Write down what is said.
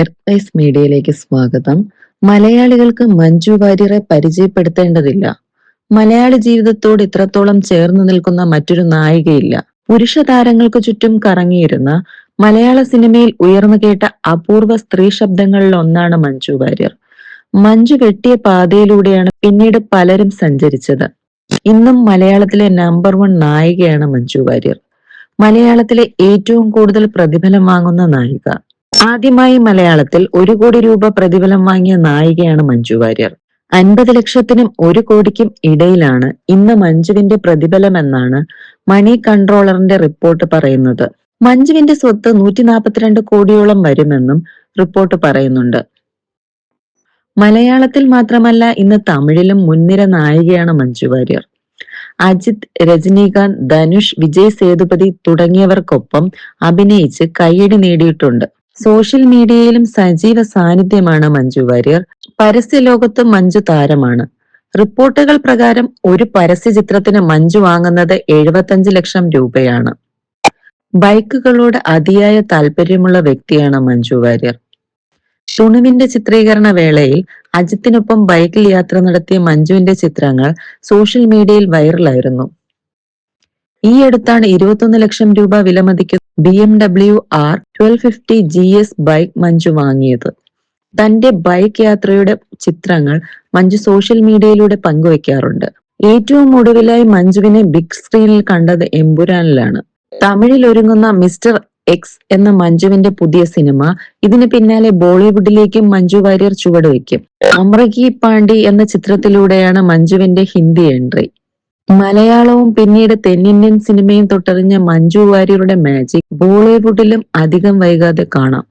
എർത്തൈസ് മീഡിയയിലേക്ക് സ്വാഗതം. മലയാളികൾക്ക് മഞ്ജു വാര്യരെ പരിചയപ്പെടുത്തേണ്ടതില്ല. മലയാളി ജീവിതത്തോട് ഇത്രത്തോളം ചേർന്ന് നിൽക്കുന്ന മറ്റൊരു നായികയില്ല. പുരുഷ താരങ്ങൾക്ക് ചുറ്റും കറങ്ങിയിരുന്ന മലയാള സിനിമയിൽ ഉയർന്നു കേട്ട അപൂർവ സ്ത്രീ ശബ്ദങ്ങളിൽ ഒന്നാണ് മഞ്ജു വാര്യർ. മഞ്ജു വെട്ടിയ പാതയിലൂടെയാണ് പിന്നീട് പലരും സഞ്ചരിച്ചത്. ഇന്നും മലയാളത്തിലെ നമ്പർ വൺ നായികയാണ് മഞ്ജു വാര്യർ. മലയാളത്തിലെ ഏറ്റവും കൂടുതൽ പ്രതിഫലം വാങ്ങുന്ന നായിക. ആദ്യമായി മലയാളത്തിൽ ഒരു കോടി രൂപ പ്രതിഫലം വാങ്ങിയ നായികയാണ് മഞ്ജു വാര്യർ. അൻപത് ലക്ഷത്തിനും ഒരു കോടിക്കും ഇടയിലാണ് ഇന്ന് മഞ്ജുവിന്റെ പ്രതിഫലം എന്നാണ് മണി കൺട്രോളറിന്റെ റിപ്പോർട്ട് പറയുന്നത്. മഞ്ജുവിന്റെ സ്വത്ത് നൂറ്റി നാൽപ്പത്തിരണ്ട് കോടിയോളം വരുമെന്നും റിപ്പോർട്ട് പറയുന്നുണ്ട്. മലയാളത്തിൽ മാത്രമല്ല ഇന്ന് തമിഴിലും മുൻനിര നായികയാണ് മഞ്ജു വാര്യർ. അജിത് രജനീകാന്ത് ധനുഷ് വിജയ് സേതുപതി തുടങ്ങിയവർക്കൊപ്പം അഭിനയിച്ച് കയ്യടി നേടിയിട്ടുണ്ട്. സോഷ്യൽ മീഡിയയിലും സജീവ സാന്നിധ്യമാണ് മഞ്ജു വാര്യർ. പരസ്യ ലോകത്ത് മഞ്ജു താരമാണ്. റിപ്പോർട്ടുകൾ പ്രകാരം ഒരു പരസ്യ ചിത്രത്തിന് മഞ്ജു വാങ്ങുന്നത് എഴുപത്തഞ്ച് ലക്ഷം രൂപയാണ്. ബൈക്കുകളോട് അതിയായ താല്പര്യമുള്ള വ്യക്തിയാണ് മഞ്ജു വാര്യർ. തുണുവിന്റെ ചിത്രീകരണ വേളയിൽ അജിത്തിനൊപ്പം ബൈക്കിൽ യാത്ര നടത്തിയ മഞ്ജുവിന്റെ ചിത്രങ്ങൾ സോഷ്യൽ മീഡിയയിൽ വൈറലായിരുന്നു. ഈ അടുത്താണ് ഇരുപത്തൊന്ന് ലക്ഷം രൂപ വിലമതിക്കുന്ന B M W R twelve fifty G S bike Manju വാങ്ങിയത്. തന്റെ ബൈക്ക് യാത്രയുടെ ചിത്രങ്ങൾ മഞ്ജു സോഷ്യൽ മീഡിയയിലൂടെ പങ്കുവെക്കാറുണ്ട്. ഏറ്റവും ഒടുവിലായി മഞ്ജുവിനെ ബിഗ് സ്ക്രീനിൽ കണ്ടത് എമ്പുരാനിലാണ്. തമിഴിൽ ഒരുങ്ങുന്ന മിസ്റ്റർ എക്സ് എന്ന മഞ്ജുവിന്റെ പുതിയ സിനിമ ഇതിന് പിന്നാലെ ബോളിവുഡിലേക്കും മഞ്ജു വാര്യർ ചുവടുവെക്കും. അമൃകി പാണ്ഡി എന്ന ചിത്രത്തിലൂടെയാണ് മഞ്ജുവിന്റെ ഹിന്ദി എൻട്രി. മലയാളവും പിന്നീട് തെന്നിന്ത്യൻ സിനിമയും തൊട്ടറിഞ്ഞ മഞ്ജു വാര്യരുടെ മാജിക് ബോളിവുഡിലും അധികം വൈകാതെ കാണാം.